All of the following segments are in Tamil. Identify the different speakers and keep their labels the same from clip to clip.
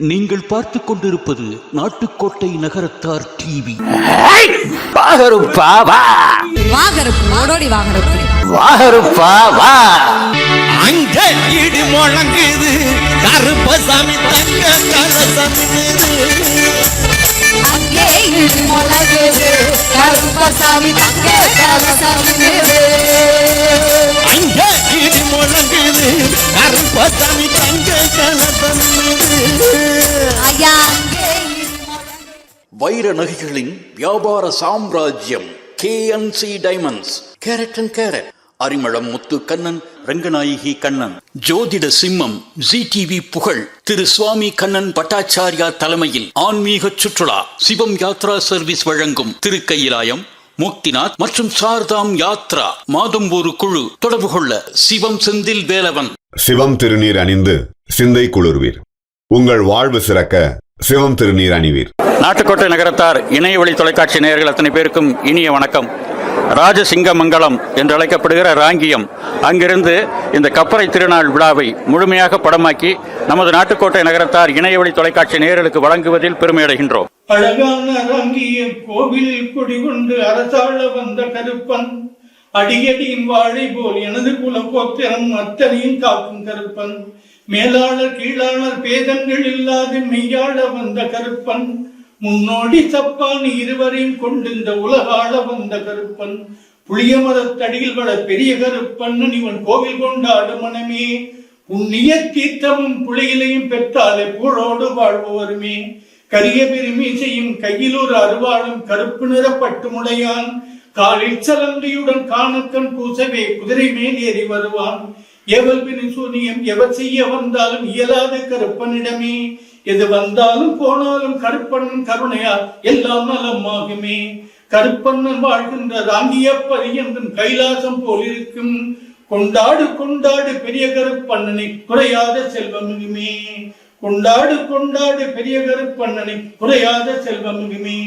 Speaker 1: நீங்கள் பார்த்துக் கொண்டிருப்பது நாட்டுக்கோட்டை நகரத்தார் டிவி.
Speaker 2: வாகருப்பா வா!
Speaker 3: வாகரப்பு ஓடோடி வாகரப்பு
Speaker 2: வாகருப்பா வா!
Speaker 4: அங்க இடி முழங்குது கருப்பசாமி தங்க
Speaker 3: கருப்பசாமி தங்க
Speaker 4: அங்க
Speaker 1: வைர நகைகளின் வியாபார சாம்ராஜ்யம் K and C diamonds carat and carat Arimalam Muthu Kannan Ranganayaki Kannan. ஜோதிட சிம்மம் ஜி டிவி புகழ் திரு சுவாமி கண்ணன் பட்டாச்சாரியா தலைமையில் ஆன்மீக சுற்றுலா சிவம் யாத்ரா சர்வீஸ் வழங்கும் திருக்கையிலாயம் முக்திநாத் மற்றும் சார்தாம் யாத்ரா மாதம் ஒரு குழு தொடர்பு கொள்ள சிவம் செந்தில் வேலவன்.
Speaker 5: சிவம் திருநீர் அணிந்து சிந்தை குளிர்வீர். உங்கள் வாழ்வு சிறக்க சிவம் திருநீர் அணிவீர்
Speaker 6: நாட்டுக்கோட்டை நகரத்தார் இணையவழி தொலைக்காட்சி நேயர்கள் அத்தனை பேருக்கும் இனிய வணக்கம். ராஜசிங்கமங்கலம் என்று அழைக்கப்படுகிற ராங்கியம் அங்கிருந்து இந்த கப்பரை திருநாள் விழாவை முழுமையாக படமாக்கி நமது நாட்டுக்கோட்டை நகரத்தார் இணையவழி தொலைக்காட்சி நேயர்களுக்கு வழங்குவதில் பெருமையடைகின்றோம்.
Speaker 7: அழகான ரங்கிய கோவிலில் குடிகொண்டு அரசாள வந்த கருப்பன் அடியடியின் வாழை போல் எனது குலகோத்திரம் அத்தனையும் காக்கும் கருப்பன். மேலாளர் கீழாளர் பேதங்கள் இல்லாது மெய்யாள வந்த கருப்பன். முன்னோடி சப்பான் இருவரையும் கொண்டு இந்த உலகாள வந்த கருப்பன். புளிய மரத்தடியில் வள பெரிய கருப்பன். இவன் கோவில் கொண்டாடு மனமே. புண்ணிய தீர்த்தமும் புளியிலையும் பெற்றாலே புழோடு வாழ்பவருமே. கரிய பெருமீசையும் கையில் ஒரு அருவாளும் கருப்பு நிறப்பட்டு பட்டுமுடையான் காலில் சலங்கையுடன் காணக்கண் பூசவே குதிரை மேல் ஏறி வருவான். எவர்பின் சூனியம் எவர் செய்ய வந்தாலும் இயலாத கருப்பனிடமே. எது வந்தாலும் போனாலும் கருப்பண்ணன் கருணையா எல்லாம் நலமாகுமே. கருப்பண்ணன் வாழ்கின்ற ராங்கியப்பதி என்றும் கைலாசம் போல் இருக்கும் கொண்டாடு கொண்டாடு பெரிய கருப்பண்ணனை குறையாத செல்வமிகுமே. கொண்டாடு கொண்டாடு பெரிய கருப்பண்ணனை குறையாத செல்வமிகுமே.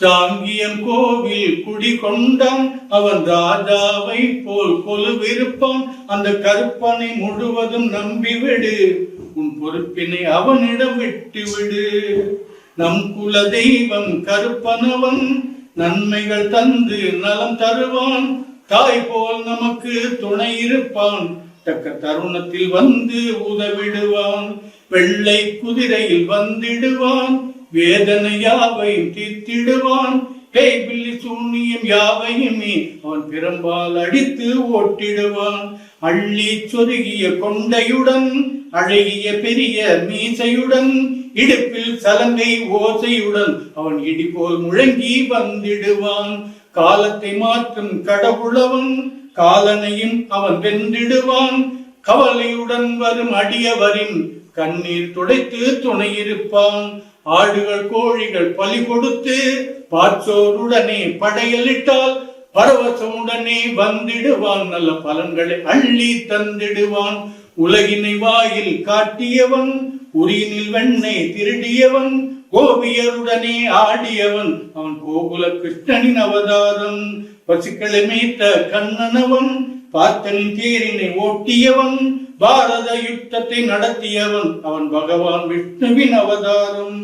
Speaker 7: சாங்கியம் கோவில் குடி கொண்டான் அவன் ராஜாவை போல் கொலுவிருப்பான். அந்த கருப்பனை முழுவதும் நம்பிவிடு. உன் பொறுப்பினை அவனிடம் விட்டு விடு நம் குல தெய்வம் கருப்பனவன். நன்மைகள் தந்து நலம் தருவான். தாய் போல் நமக்கு துணை இருப்பான். தக்க தருணத்தில் வந்து உதவிடுவான். வெள்ளை குதிரையில் வந்திடுவான். வேதனை யாவையும் தீர்த்திடுவான். பேய் பில்லி சூனியம் யாவையுமே அவன் பிறம்பால் அடித்து ஓட்டிடுவான். அள்ளி சொருகிய கொண்டையுடன் அழகிய பெரிய மீசையுடன் இடுப்பில் சலங்கை ஓசையுடன் அவன் இடிபோல் முழங்கி வந்திடுவான். காலத்தை மாற்றும் கடவுளவன் காலனையும் அவன் வென்றிடுவான். கவலையுடன் வரும் அடியவரின் கண்ணீர் துடைத்து துணையிருப்பான். ஆடுகள் கோழிகள் பலி கொடுத்து பார்ச்சோருடனே படையலிட்டால் பரவசமுடனே வந்திடுவான். நல்ல பலன்களை அள்ளி தந்திடுவான். உலகினை வாயில் காட்டியவன் உரியினில் வெண்ணை திருடியவன் கோபியருடனே ஆடியவன். அவன் கோகுல கிருஷ்ணனின் அவதாரம். பசுக்களை மேய்த்த கண்ணனவன் பார்த்தனின் தேரினை ஓட்டியவன் பாரத யுத்தத்தை நடத்தியவன் அவன் பகவான் விஷ்ணுவின் அவதாரம்.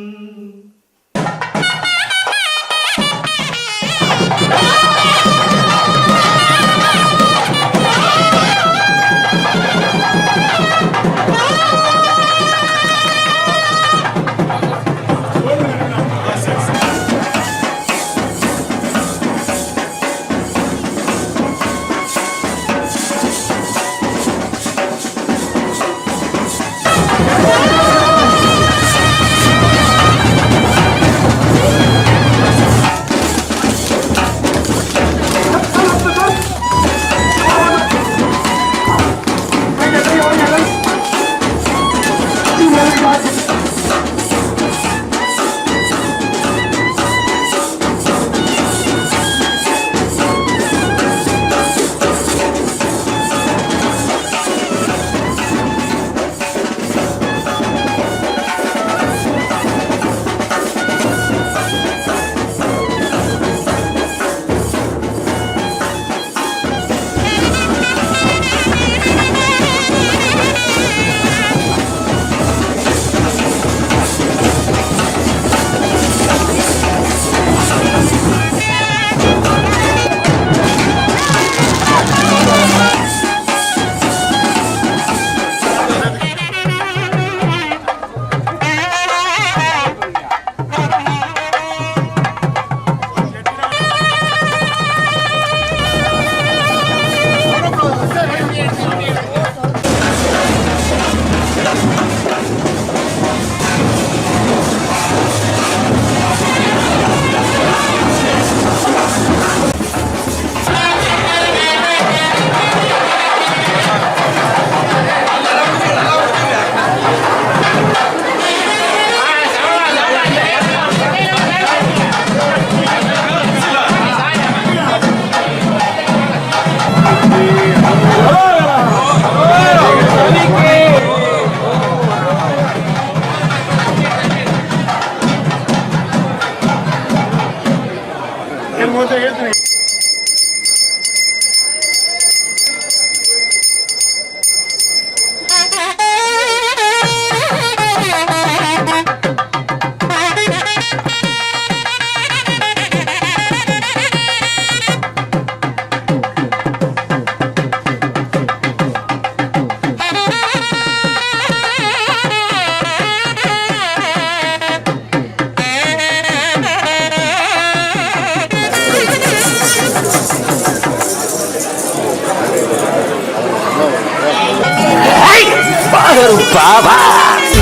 Speaker 2: கருப்பா வா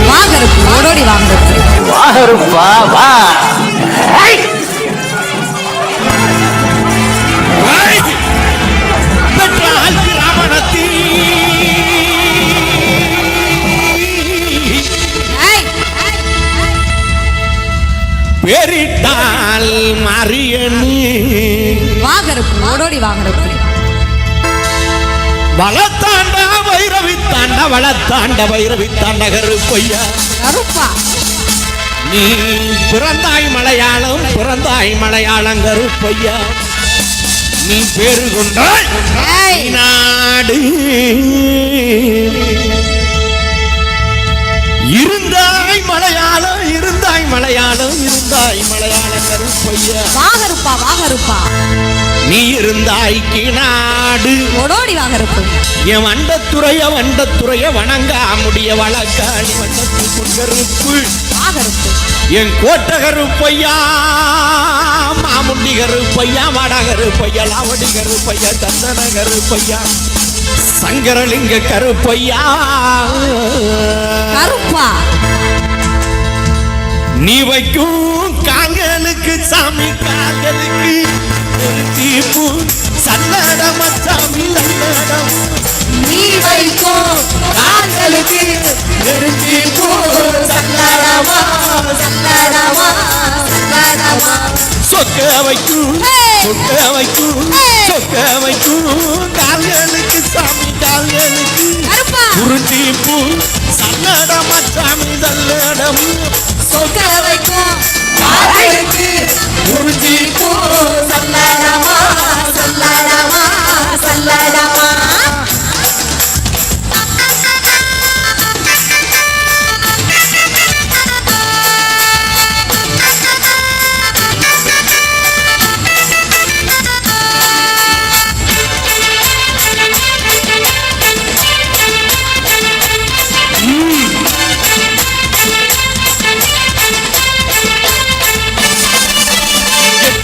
Speaker 3: வா கருப்பு ஓடோடி வா கருப்பு
Speaker 2: வா
Speaker 4: பேரிட்டால் மாரியணி
Speaker 3: வா கருப்பு ஓடோடி வா கருப்பு
Speaker 4: வளத்தாண்ட வைரவி தாண்ட வளத்தாண்ட வைரவி தாண்ட கருப்பையா
Speaker 3: கருப்பா.
Speaker 4: நீ பிறந்தாய் மலையாளம் பிறந்தாய் மலையாளம் கருப்பையா நீ பேரு கொண்டாய் நாடு. இருந்தாய் மலையாளம் மலையாளம் இருந்தாய் மலையாளம் கருப்பையா.
Speaker 3: வா கருப்பா வா கருப்பா
Speaker 4: நீ இருந்தாய் கிநாடு
Speaker 3: ஓடோடி வா கருப்பு
Speaker 4: என் வண்டத்துறைய வண்டத்துறைய வணங்கா முடிய வழக்காளி வண்டத்து பொன்கருப்பு.
Speaker 3: வா கருப்பு
Speaker 4: என் கோட்ட கருப்பையா மாமுண்டி கருப்பையா வட கருப்பையா லாவடி கருப்பையா சந்தன கருப்பையா சங்கரலிங்க கருப்பையா.
Speaker 3: கருப்பா.
Speaker 4: நீ வைக்கும் காங்கலுக்கு சாமி காங்கலுக்கு ஒரு தீப்பு சல்லடம சாமி சல்லடம்
Speaker 3: நீ வைக்கும் காங்கலுக்கு
Speaker 4: நெருங்கி போ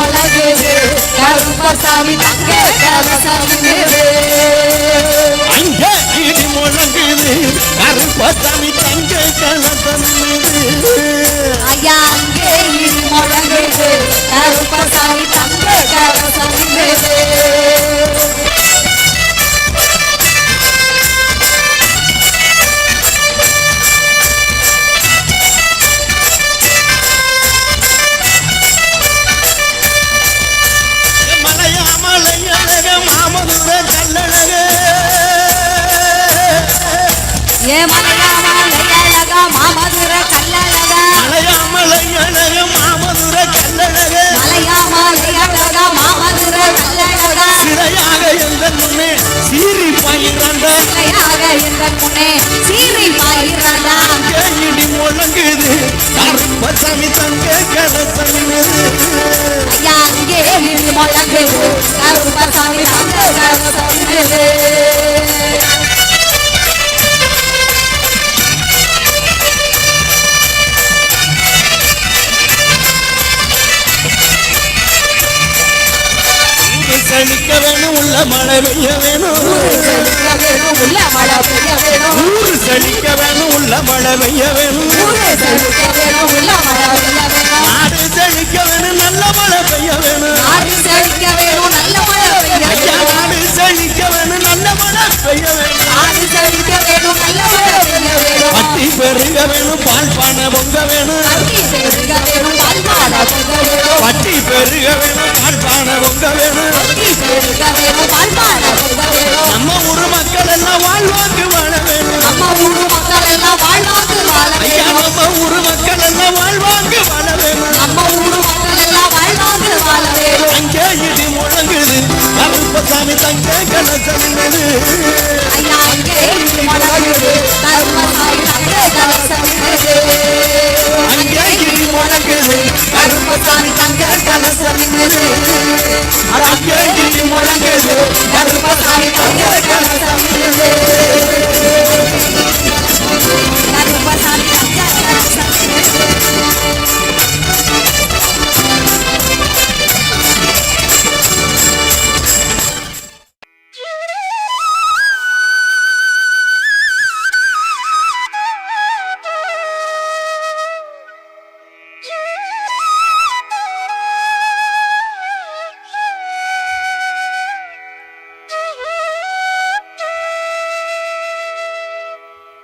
Speaker 4: இடி முழங்குது கருப்பசாமி தங்க கலசமிது
Speaker 3: அங்க இடி முழங்குது. கருப்பசாமி தங்க கலசமிது ஐயா அங்கே இடி முழங்குது கருப்பசாமி தங்க கலசமிது
Speaker 4: முழங்குது. கருப்பசாமி தங்க
Speaker 3: ஐயா முழங்குது கருப்பசாமி தங்க கலசமிது
Speaker 4: செழிக்க வேணும் உள்ள மழை பெய்ய வேணும்
Speaker 3: உள்ள மழை
Speaker 4: ஊரு செழிக்க வேணும் உள்ள மழை பெய்ய வேணும்
Speaker 3: வேணும்
Speaker 4: நாடு செழிக்க வேணும் நல்ல மழை பெய்ய வேணும்
Speaker 3: நாடு செழிக்க வேணும் நல்ல மழை பெய்ய வேணும்
Speaker 4: நாடு செழிக்க வேணும் நல்ல மழை பெய்ய வேணும்
Speaker 3: நாடு செழிக்க வேணும் நல்ல மழை பெய்ய வேணும்
Speaker 4: பட்டி பெருக வேணும் பால் பானை பொங்க வேணும்
Speaker 3: பெருக வேணும் பொங்க வேணும்
Speaker 4: பட்டி பெருக வேணும் பால் பானை பொங்க வேணும்
Speaker 3: பெருக வேணும் பொங்க
Speaker 4: ஊரு மக்கள் எல்லாம் வாழ்வாங்க வாழவே
Speaker 3: நம்ம ஊரு
Speaker 4: கருப்பசாமி தங்க
Speaker 3: கலசமிடுது கருப்பசாமி தங்க கலசமிடுது கருப்பசாமி தங்க கலசமிடுது
Speaker 4: Thank you.